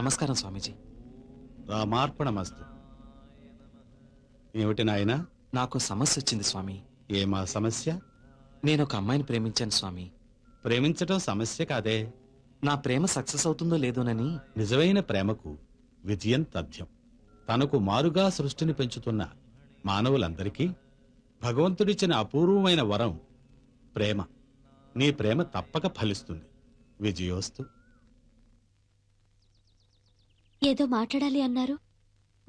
నమస్కారం స్వామీజీ. రామార్పణమస్తు. ఏమిటి నాయనా? నాకు సమస్య వచ్చింది స్వామి. ఏమా సమస్య? నేను ఒక అమ్మాయిని ప్రేమించాను స్వామి. ప్రేమించటం సమస్య కాదే? నా ప్రేమ సక్సెస్ అవుతుందో లేదోనని. నిజమైన ప్రేమకు విజయం తథ్యం. తనకు మారుగా సృష్టిని పెంచుతున్న మానవులందరికీ భగవంతుడిచ్చిన అపూర్వమైన వరం ప్రేమ. నీ ప్రేమ తప్పక ఫలిస్తుంది. విజయోస్తు. ఏదో మాట్లాడాలి అన్నారు.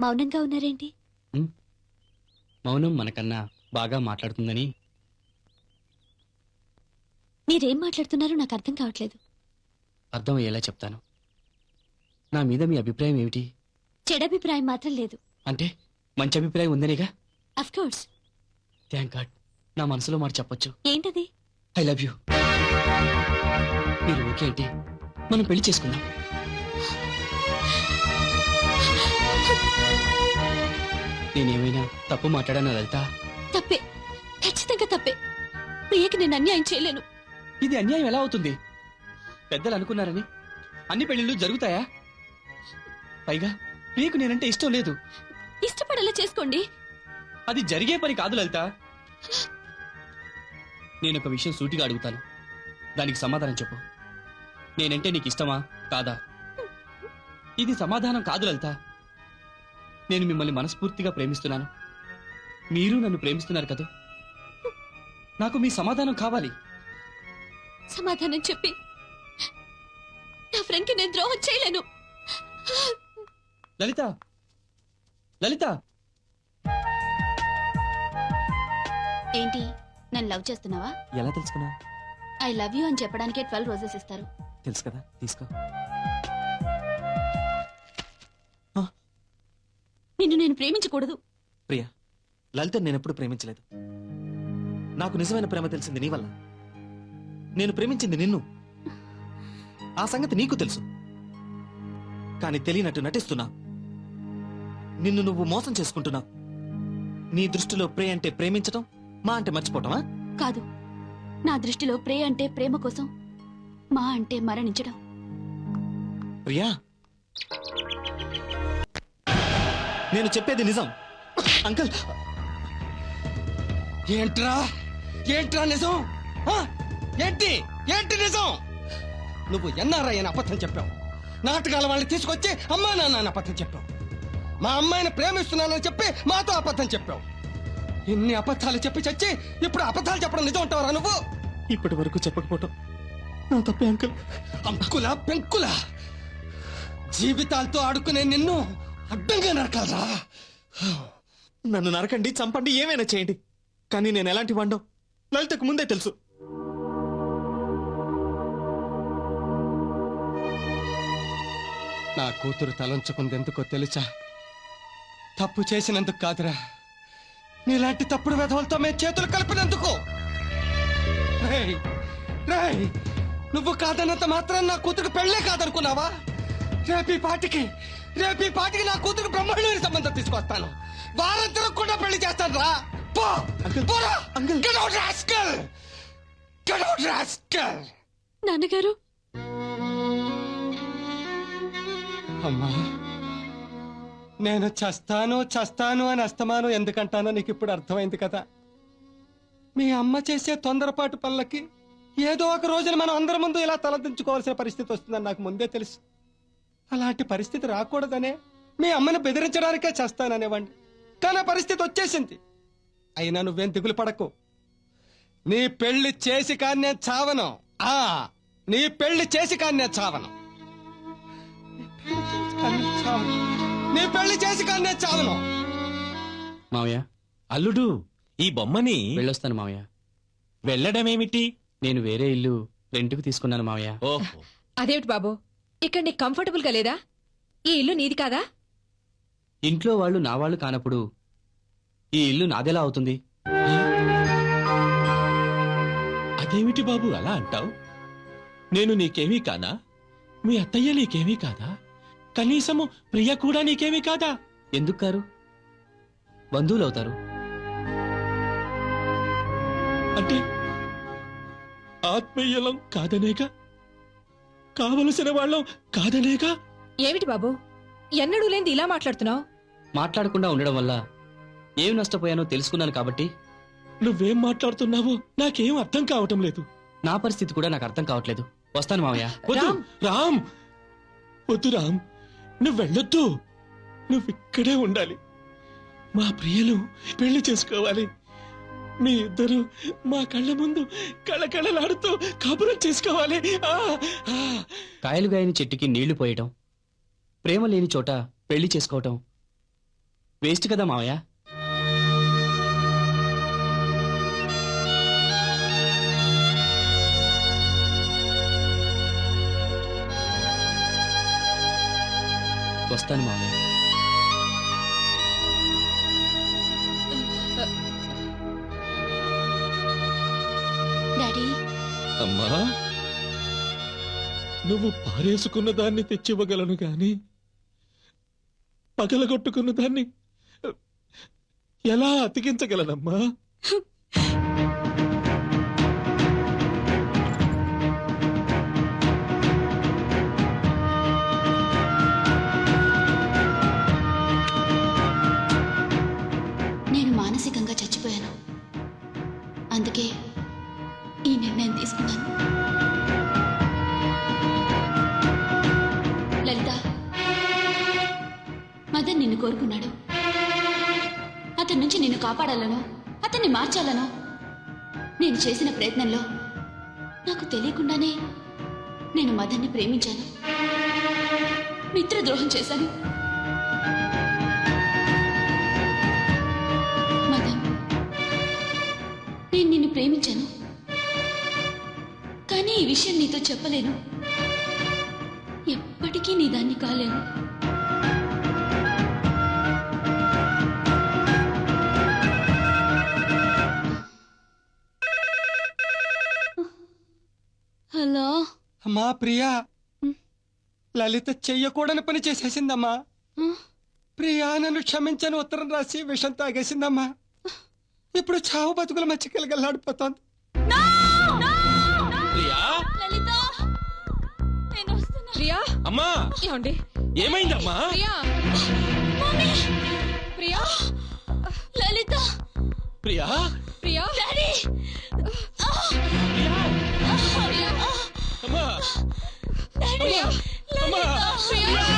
మౌనంగా ఉన్నారేంటి? మౌనం మనకన్నా బాగా మాట్లాడుతుందని. మీరేం మాట్లాడుతున్నారో నాకు అర్థం కావట్లేదు. అర్థం అయ్యేలా చెప్తాను. నా మీద మీ అభిప్రాయం ఏమిటి? చెడభిప్రాయం మాత్రం లేదు. అంటే మంచి అభిప్రాయం ఉందనేగా? అఫ్ కోర్స్ థ్యాంక్ గాడ్ నా మనసులో మాట చెప్పొచ్చు. ఏంటది? ఐ లవ్ యూ మీరు ఓకే అంటే మనం పెళ్ళి చేసుకుందాం. నేనేమైనా తప్పు మాట్లాడానా లలిత? తప్పే. ఖచ్చితంగా తప్పే. ప్రియకి నేను అన్యాయం చేయలేను. ఇది అన్యాయం ఎలా అవుతుంది? పెద్దలు అనుకున్నారని? అన్ని పెళ్ళిళ్ళు జరుగుతాయా? పైగా మీకు నేనంటే ఇష్టం లేదు. ఇష్టపడేలా చేసుకోండి. అది జరిగే పని కాదు లలిత. నేను ఒక విషయం సూటిగా అడుగుతాను. దానికి సమాధానం చెప్పు. నేనంటే నీకు ఇష్టమా? కాదా? ఇది సమాధానం కాదు లలిత. నేను మిమ్మల్ని మనస్ఫూర్తిగా ప్రేమిస్తున్నాను. మీరు నన్ను ప్రేమిస్తున్నారు కదా? నాకు మీ సమాధానం కావాలి. సమాధానం చెప్పి నా ఫ్రెండ్కి నేను ద్రోహం చేయలేను. లలిత! లలిత! ఏంటి? నన్ను లవ్ చేస్తున్నావా? ఎలా తెలుసుకున్నావు ఐ లవ్ యూ అని చెప్పడానికే ట్వెల్వ్ రోజెస్ ఇస్తారు. తెలుసు కదా? తీసుకో. నిన్ను నేను ప్రేమించకూడదు. ప్రియా లలిత నేను ఎప్పుడు ప్రేమించలేదు. నాకు నిజమైన ప్రేమ తెలిసింది నీ వల్ల. నేను ప్రేమించింది నిన్ను. ఆ సంగతి నీకు తెలుసు. కానీ తెలియనట్టు నటిస్తున్నా. నిన్ను నువ్వు మోసం చేసుకుంటున్నా. నీ దృష్టిలో ప్రే అంటే ప్రేమించటం మా అంటే మర్చిపోవటమా? కాదు. నా దృష్టిలో ప్రే అంటే ప్రేమ కోసం మా అంటే మరణించడం. ప్రియా నేను చెప్పేది నిజం. అంకుల్. ఏంట్రా? ఏంట్రా నిజం? ఆ? ఏంటి? ఏంటి నిజం? నువ్వు ఎన్ఆర్ఐ అని అబద్ధం చెప్పావు. నాటకాల వాళ్ళని తీసుకొచ్చి అమ్మా నాన్న అని అబద్ధం చెప్పావు. మా అమ్మాయిని ప్రేమిస్తున్నానని చెప్పి మాతో అబద్ధం చెప్పావు. ఇన్ని అబద్ధాలు చెప్పి చచ్చి ఇప్పుడు అబద్ధాలు చెప్పడం నిజం అంటావరా నువ్వు? ఇప్పటి వరకు చెప్పకపోవటం. నా తప్పే అంకుల్. అంకుల పెంకుల? జీవితాలతో ఆడుకునే నిన్ను అడ్డంగా నరకాలరా. నన్ను నరకండి చంపండి ఏమైనా చేయండి. కానీ నేను ఎలాంటి వండం లలితకు ముందే తెలుసు. నా కూతురు తలంచుకుంది ఎందుకో తెలుసా? తప్పు చేసినందుకు కాదురా. నీలాంటి తప్పుడు వెధవలతో మేము చేతులు కలిపినందుకు. రేయ్, రేయ్, నువ్వు కాదన్నంత మాత్రం నా కూతురు పెళ్ళే కాదనుకున్నావా? రేపీ పాటికి రేపీ పాటికి నా కూతురు బ్రహ్మాండమైన సంబంధం తీసుకొస్తాను. వారం తిరగకుండా పెళ్ళి చేస్తాను రా. పో. పోరా! నాన్నగారు. అమ్మా నేను చస్తాను చస్తాను అని అస్తమాను ఎందుకంటానో నీకు ఇప్పుడు అర్థమైంది కదా. మీ అమ్మ చేసే తొందరపాటు పనులకి ఏదో ఒక రోజున మనం అందరి ముందు ఇలా తలదించుకోవాల్సిన పరిస్థితి వస్తుందని నాకు ముందే తెలుసు. అలాంటి పరిస్థితి రాకూడదనే మీ అమ్మని బెదిరించడానికే చేస్తాననేవాడిని కానీ ఆ పరిస్థితి వచ్చేసింది. అయినా నువ్వేం దిగులు పడకు. నీ పెళ్ళి చేసి కానీ నేను చావను. ఆ నీ పెళ్ళి చేసి కానీ నేను చావను. నీ పెళ్ళి చేసి కానీ నేను చావను. మావయ్య. అల్లుడు ఈ బొమ్మని వెళ్ళొస్తాను మావయ్య. వెళ్ళడమేమిటి? నేను వేరే ఇల్లు రెంట్కు తీసుకున్నాను మావయ్య. ఓహో. అదేమిటి బాబు? ఇక్కడ నీకు కంఫర్టబుల్గా లేదా? ఈ ఇల్లు నీది కాదా? ఇంట్లో వాళ్ళు నా వాళ్ళు కానప్పుడు ఈ ఇల్లు నాదెలా అవుతుంది? అదేమిటి బాబు అలా అంటావు? నేను నీకేమీ కానా? మీ అత్తయ్య నీకేమీ కాదా? కనీసము ప్రియ కూడా నీకేమీ కాదా? ఎందుకు కారు? బంధువులు అవుతారు. అంటే ఆత్మీయులం కాదనేగా కావలసిన వాళ్ళం కాదనేగా? ఏమిటి బాబు? ఎన్నడూ లేనిది ఇలా మాట్లాడుతున్నావు? మాట్లాడకుండా ఉండడం వల్ల ఏం నష్టపోయానో తెలుసుకున్నాను కాబట్టి. నువ్వేం మాట్లాడుతున్నావో నాకేం అర్థం కావటం లేదు. నా పరిస్థితి కూడా నాకు అర్థం కావట్లేదు. వస్తాను మావయ్య. వద్దు రామ్. రామ్! వద్దు రామ్! నువ్వు వెళ్ళొద్దు! నువ్వు ఇక్కడే ఉండాలి. మా ప్రియలు పెళ్ళి చేసుకోవాలి. మీ ఇద్దరు మా కళ్ళ ముందు కళకళలాడుతూ కబురం చేసుకోవాలి. కాయలు గాయని చెట్టుకి నీళ్ళు పోయటం ప్రేమ లేని చోట పెళ్ళి చేసుకోవటం వేస్ట్ కదా మావయ్య? వస్తాను మావయ్య. అమ్మా నువ్వు పారేసుకున్న దాన్ని తెచ్చివ్వగలను గాని పగలగొట్టుకున్న దాన్ని ఎలా అతికించగలనమ్మా? అతని నుంచి నిన్ను కాపాడాలనో అతన్ని మార్చాలనో నేను చేసిన ప్రయత్నంలో నాకు తెలియకుండానే నేను మదన్ని ప్రేమించాను. మిత్రద్రోహం చేశాను. మదన్ నేను నిన్ను ప్రేమించాను. కానీ ఈ విషయం నీతో చెప్పలేను. ఎప్పటికీ నీ దాన్ని కాలేను. అమ్మా ప్రియా. లలిత చెయ్యకూడని పని చేసేసిందమ్మా. ప్రియా నన్ను క్షమించని ఉత్తరం రాసి విషం తాగేసిందమ్మా. ఇప్పుడు చావు బతుకుల మధ్య కిలగల్లాడిపోతోంది ప్రియా? లలిత! నేను వస్తున్నా. ప్రియా? అమ్మా! ఏమండి? ఏమైందమ్మా? ప్రియా? ప్రియా! లలిత! ప్రియా? ప్రియా? డాడీ! ప్రియా అమ్మా ప్రియా ఆ,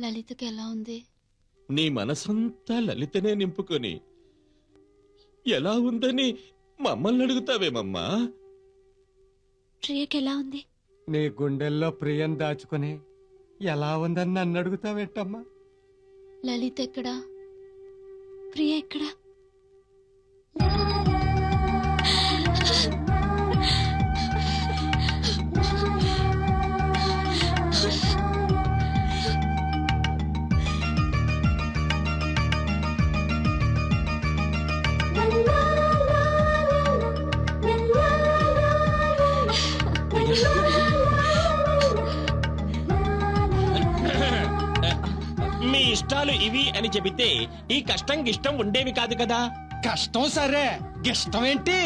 లలితకి ఎలా ఉంది? నీ మనసంతా లలితనే నింపుకొని. ఎలా ఉందని మమ్మల్ని అడుగుతావేమమ్మా? ప్రియకి ఎలా ఉంది? నీ గుండెల్లో ప్రియం దాచుకుని ఎలా ఉందని నన్ను అడుగుతావేంటమ్మా? లలిత ఎక్కడా ప్రియ ఎక్కడా కష్టాలు ఇవి అని చెబితే ఈ కష్టం గిష్టం ఉండేవి కాదు కదా. కష్టం సరే. గిష్టం ఏంటి.